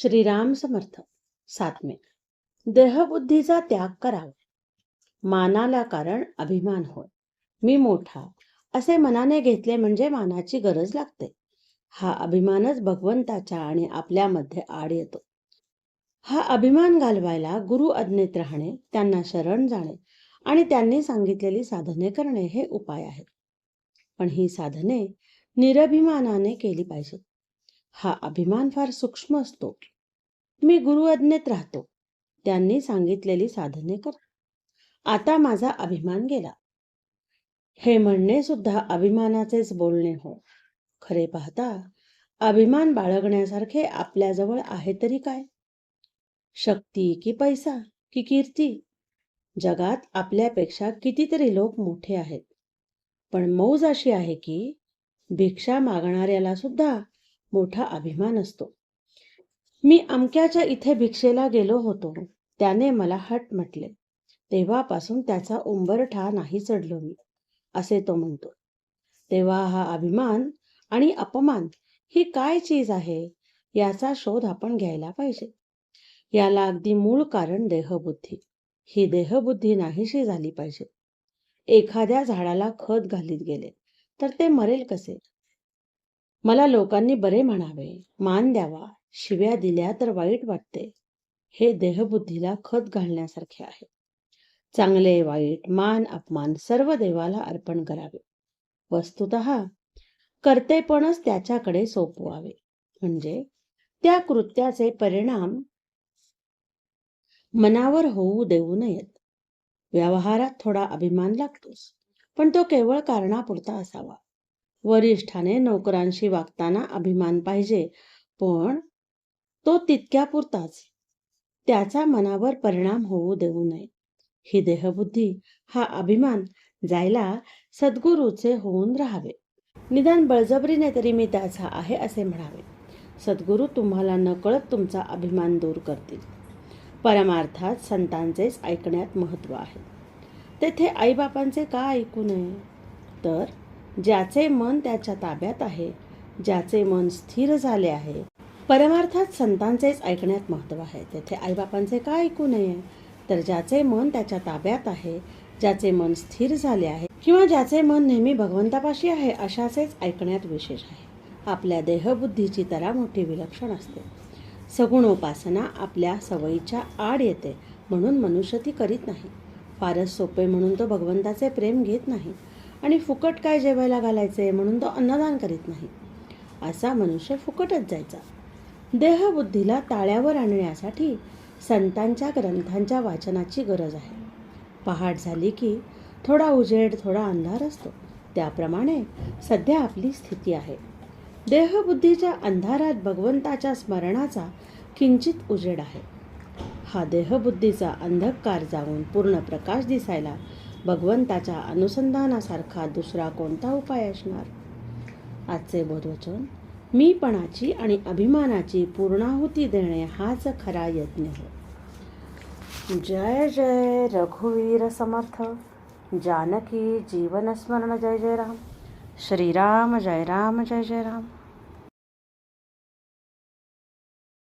श्रीराम समर्थ सातमे देहबुद्धीचा त्याग करावा. मानाला कारण अभिमान होय. मी मोठा असे मनाने घेतले म्हणजे मानाची गरज लागते. हा अभिमानच भगवंताच्या आणि आपल्यामध्ये आड येतो. हा अभिमान घालवायला गुरु अज्ञेत राहणे त्यांना शरण जाणे आणि त्यांनी सांगितलेली साधने करणे हे उपाय आहेत. पण ही साधने निरभिमानाने केली पाहिजेत. हा अभिमान फार सूक्ष्म असतो. मी गुरु अज्ञेत राहतो. त्यांनी सांगितलेली साधने कर. आता माझा अभिमान गेला. हे म्हणणे सुद्धा अभिमानाचेच बोलणे हो. खरे पाहता अभिमान बाळगण्यासारखे आपल्याजवळ आहे तरी काय? शक्ती की पैसा की कीर्ती? जगात आपल्यापेक्षा कितीतरी लोक मोठे आहेत. पण मौज अशी आहे की भिक्षा मागणाऱ्याला सुद्धा मोठा अभिमान असतो. मी अमक्याच्या इथे भिक्षेला गेलो होतो. त्याने मला हट म्हटले. तेव्हापासून त्याचा उंबरठा नाही चढलो मी असे तो म्हणतो. तेव्हा हा अभिमान आणि अपमान ही काय चीज आहे याचा शोध आपण घ्यायला पाहिजे. याला अगदी मूळ कारण देहबुद्धी. ही देहबुद्धी नाहीशी झाली पाहिजे. एखाद्या झाडाला खत घालीत गेले तर ते मरेल कसे? मला लोकांनी बरे म्हणावे. मान द्यावा. शिव्या दिल्या तर वाईट वाटते. हे देहबुद्धीला खत घालण्यासारखे आहे. चांगले वाईट मान अपमान सर्व देवाला अर्पण करावे. वस्तुत कर्तेपणच त्याच्याकडे सोपवावे. म्हणजे त्या कृत्याचे परिणाम मनावर होऊ देऊ नयेत. व्यवहारात थोडा अभिमान लागतोच. पण तो केवळ कारणापुरता असावा. वरिष्ठाने नोकरांशी वागताना अभिमान पाहिजे पण तो तितक्यापुरताच त्याचा मनावर परिणाम होऊ देऊ नये. ही देहबुद्धी हा अभिमान जायला सद्गुरूचे होऊन राहावे. निदान बळजबरीने तरी मी त्याचा आहे असे म्हणावे. सद्गुरू तुम्हाला नकळत तुमचा अभिमान दूर करतील. परमार्थात संतांचेच ऐकण्यात महत्त्व आहे. तेथे आईबापांचे का ऐकू नये? तर ज्याचे मन त्याच्या ताब्यात आहे ज्याचे मन स्थिर झाले आहे. परमार्थात संतांचेच ऐकण्यात महत्त्व आहे. तेथे आईबापांचे का ऐकू नये? तर ज्याचे मन त्याच्या ताब्यात आहे ज्याचे मन स्थिर झाले आहे किंवा ज्याचे मन नेहमी भगवंतापाशी आहे अशाचेच ऐकण्यात विशेष आहे. आपल्या देहबुद्धीची तरा मोठी विलक्षण असते. सगुण उपासना आपल्या सवयीच्या आड येते म्हणून मनुष्य ती करीत नाही. फारच सोपे म्हणून तो भगवंताचे प्रेम घेत नाही. आणि फुकट काय जेवायला घालायचे म्हणून तो अन्नदान करीत नाही. असा मनुष्य फुकटच जायचा. देहबुद्धीला ताळ्यावर आणण्यासाठी संतांच्या ग्रंथांच्या वाचनाची गरज आहे. पहाट झाली की थोडा उजेड थोडा अंधार असतो. त्याप्रमाणे सध्या आपली स्थिती आहे. देहबुद्धीच्या अंधारात भगवंताच्या स्मरणाचा किंचित उजेड आहे. हा देहबुद्धीचा अंधकार जाऊन पूर्ण प्रकाश दिसायला भगवंताच्या अनुसंधानासारखा दुसरा कोणता उपाय असणार? आजचे बोधवचन मीपणाची आणि अभिमानाची पूर्णाहुती देणे हाच खरा यज्ञ हो जय जय रघुवीर समर्थ जानकी जीवनस्मरण जय जय राम. श्रीराम जय राम जय जय राम.